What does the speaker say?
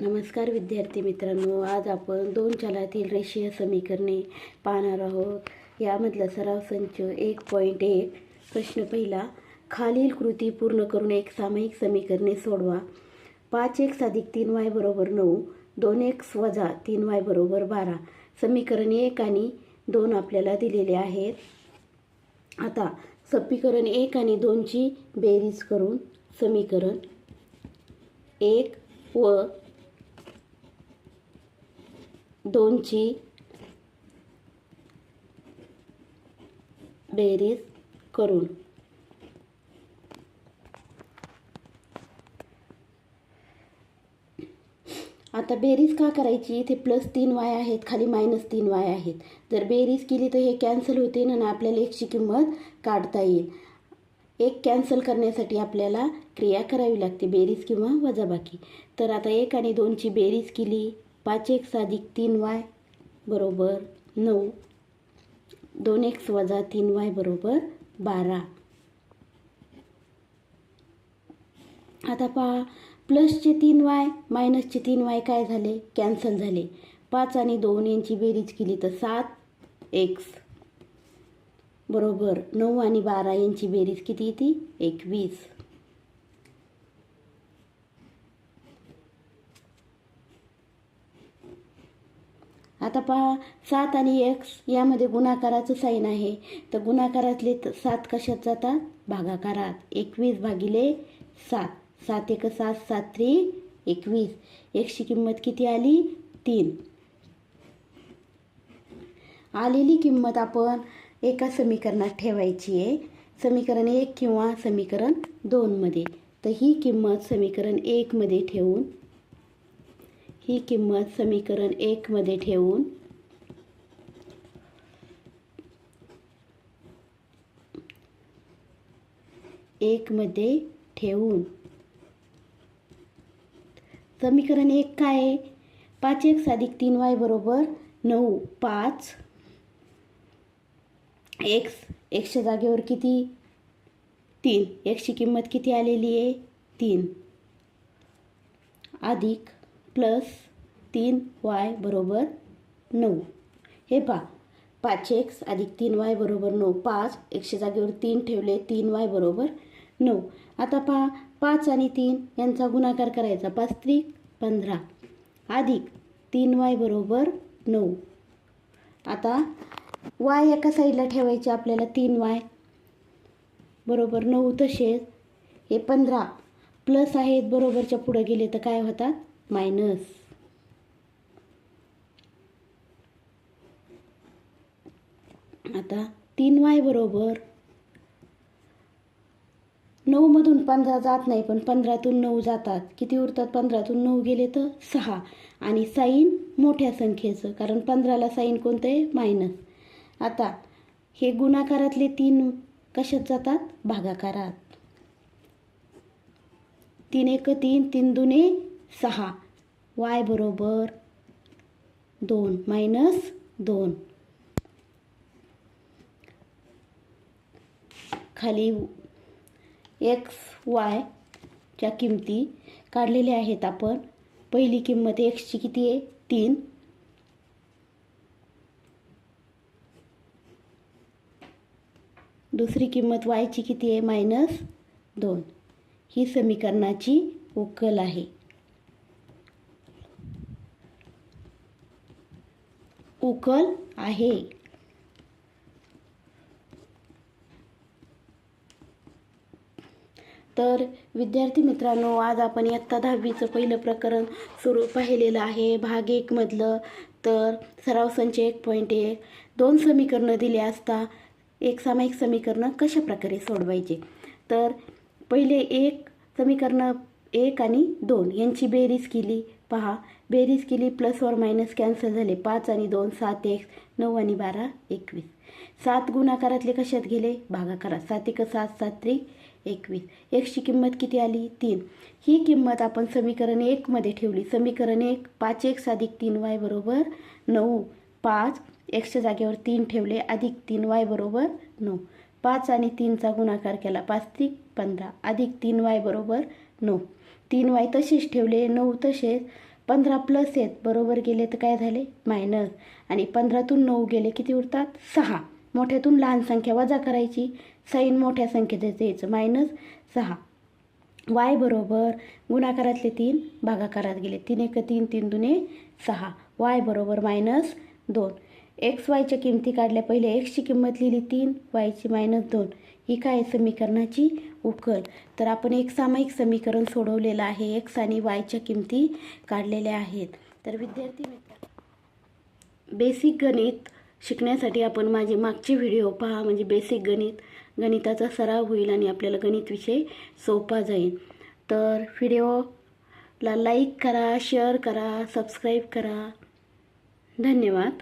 नमस्कार विद्यार्थी मित्रांनो आज आपण दोन चलातील रेषीय समीकरणे पाहणार आहोत. यामधला सराव संच एक पॉईंट एक. प्रश्न पहिला खालील कृती पूर्ण करून एक सामायिक समीकरणे सोडवा. पाच एक्स अधिक तीन वाय बरोबर नऊ दोन एक्स वजा तीन वाय बरोबर बारा. समीकरण एक आणि दोन आपल्याला दिलेले आहेत. आता समीकरण एक आणि दोनची बेरीज करून समीकरण एक व दोनची. बेरीज करून. आता बेरीज का करायची? इथे प्लस तीन वाय आहेत खाली मायनस तीन वाय आहेत. जर बेरीज केली तर हे कॅन्सल होते ना आपल्याला एकची किंमत काढता येईल. एक कॅन्सल करण्यासाठी आपल्याला क्रिया करावी लागते बेरीज किंवा वजाबाकी. तर आता एक आणि दोनची बेरीज केली. पाच एक्स अधिक तीन वाय बरोबर नऊ. दोन एक्स वजा तीन वाय बरोबर बारा. आता पहा प्लसचे तीन वाय मायनसचे तीन वाय काय झाले? कॅन्सल झाले. पाच आणि दोन यांची बेरीज केली तर सात एक्स. बरोबर नऊ आणि बारा यांची बेरीज किती येते? एकवीस. आता पहा सात आणि एक्स यामध्ये गुणाकाराचं साईन आहे. तर गुणाकारातले सात कशात जातात? भागाकारात. एकवीस भागिले सात. सात एक सात सात त्रि एकवीस. एकची किंमत किती आली? तीन. आलेली किंमत आपण एका समीकरणात ठेवायची आहे. समीकरण एक किंवा समीकरण दोनमध्ये तर ही किंमत समीकरण एकमध्ये ठेवून ही किंमत समीकरण एकमध्ये ठेवून एकमध्ये ठेवून. समीकरण एक काय आहे? पाच एक साधिक तीन वाय बरोबर नऊ पाच. एक्स एक्सच्या जागेवर किती? तीन. एक्सची किंमत किती आलेली आहे? तीन. अधिक प्लस तीन वाय बरोबर नऊ. हे पहा पाच एक्स अधिक तीन वाय बरोबर नऊ. पाच एकशे जागेवर तीन ठेवले तीन वाय बरोबर नऊ. आता पहा पाच आणि तीन यांचा गुणाकार करायचा. पाच त्रिक पंधरा. अधिक तीन वाय बरोबर नऊ. आता वाय एका साईडला ठेवायचे आपल्याला तीन वाय बरोबर नऊ तसेच हे पंधरा. प्लस आहेत बरोबरच्या पुढं गेले तर काय होतात? मायनस. आता तीन वाय बरोबर. नऊमधून पंधरा जात नाही पण पंधरातून नऊ जातात. किती उरतात? पंधरातून नऊ गेले तर सहा. आणि साईन मोठ्या संख्येचं कारण पंधराला साईन कोणतं आहे? मायनस. आता हे गुणाकारातले तीन कशात जातात? भागाकारात. तीन एक तीन तीन दुने सहा. वाय बरोबर दोन. मायनस दोन. खाली एक्स वायच्या किमती काढलेल्या आहेत आपण. पहिली किंमत एक्सची किती आहे? तीन. दुसरी किंमत वायची किती आहे? मायनस दोन. ही समीकरणाची उकल आहे. उकल आहे. तर विद्यार्थी मित्रांनो आज आपण इयत्ता दहावीचं पहिलं प्रकरण सुरू पाहिलेलं आहे. भाग एकमधलं तर सराव संच एक पॉईंट एक. दोन समीकरणं दिली असता एक सामायिक समीकरणं कशा प्रकारे सोडवायचे? तर पहिले एक समीकरणं एक आणि दोन यांची बेरीज केली. पहा बेरीज केली प्लस वर मायनस कॅन्सल झाले पाच आणि दोन सात एक नऊ आणि बारा एकवीस. सात गुणाकारातले कशात गेले? भागाकारात. सात एक सात सात त्रिक एकवीस. एकची किंमत किती आली? तीन. ही किंमत आपण समीकरण एकमध्ये ठेवली. समीकरण एक पाच एक्स अधिक तीन वाय बरोबर नऊ. पाच एक्सच्या जागेवर तीन ठेवले अधिक तीन वाय बरोबर नऊ. पाच आणि तीनचा गुणाकार केला पाच त्रिक पंधरा. अधिक तीन वाय बरोबर नऊ तीन वाय तसेच ठेवले नऊ तसेच. पंधरा प्लस आहेत. बरोबर गेले तर काय झाले? मायनस आणि पंधरातून नऊ गेले किती उरतात? सहा. मोठ्यातून लहान संख्या वजा करायची. साईन मोठ्या संख्येचं द्यायचं मायनस सहा. वाय बरोबर. गुणाकारातले तीन भागाकारात गेले. तीन एक तीन तीन दुने सहा. वाय बरोबर मायनस दोन. एक्स वायच्या किमती काढल्या. पहिले एक्सची किंमत लिहिली तीन वायची मायनस दोन. ही काय समीकरणाची उकल? तर आपण एक सामायिक समीकरण सोडवलेलं आहे. एक्स आणि वायच्या किमती काढलेल्या आहेत. तर विद्यार्थी मित्र बेसिक गणित शिकण्यासाठी आपण माझे मागचे व्हिडिओ पहा. म्हणजे बेसिक गणित गणिताचा सराव होईल आणि आपल्याला गणित विषय सोपा जाईल. तर व्हिडिओला लाईक करा शेअर करा सबस्क्राईब करा. धन्यवाद.